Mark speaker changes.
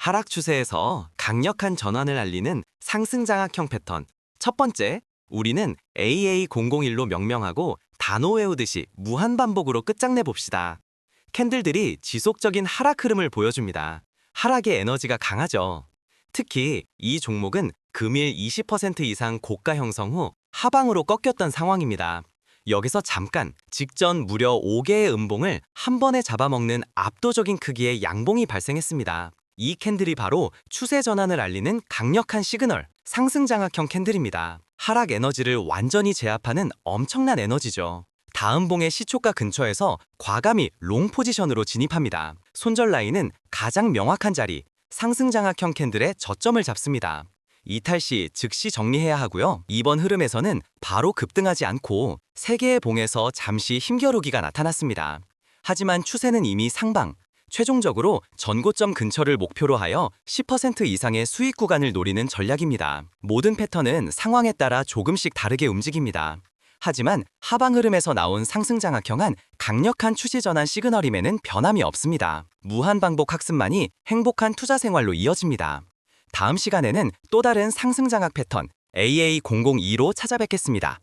Speaker 1: 하락 추세에서 강력한 전환을 알리는 상승 장악형 패턴. 첫 번째, 우리는 AA001로 명명하고 단어 외우듯이 무한 반복으로 끝장내 봅시다. 캔들들이 지속적인 하락 흐름을 보여줍니다. 하락의 에너지가 강하죠. 특히 이 종목은 금일 20% 이상 고가 형성 후 하방으로 꺾였던 상황입니다. 여기서 잠깐 직전 무려 5개의 음봉을 한 번에 잡아먹는 압도적인 크기의 양봉이 발생했습니다. 이 캔들이 바로 추세 전환을 알리는 강력한 시그널, 상승 장악형 캔들입니다. 하락 에너지를 완전히 제압하는 엄청난 에너지죠. 다음 봉의 시초가 근처에서 과감히 롱 포지션으로 진입합니다. 손절 라인은 가장 명확한 자리, 상승 장악형 캔들의 저점을 잡습니다. 이탈 시 즉시 정리해야 하고요. 이번 흐름에서는 바로 급등하지 않고 세 개의 봉에서 잠시 힘겨루기가 나타났습니다. 하지만 추세는 이미 상방, 최종적으로 전고점 근처를 목표로 하여 10% 이상의 수익 구간을 노리는 전략입니다. 모든 패턴은 상황에 따라 조금씩 다르게 움직입니다. 하지만 하방 흐름에서 나온 상승장악형한 강력한 추세 전환 시그널임에는 변함이 없습니다. 무한 반복 학습만이 행복한 투자 생활로 이어집니다. 다음 시간에는 또 다른 상승장악 패턴 AA002로 찾아뵙겠습니다.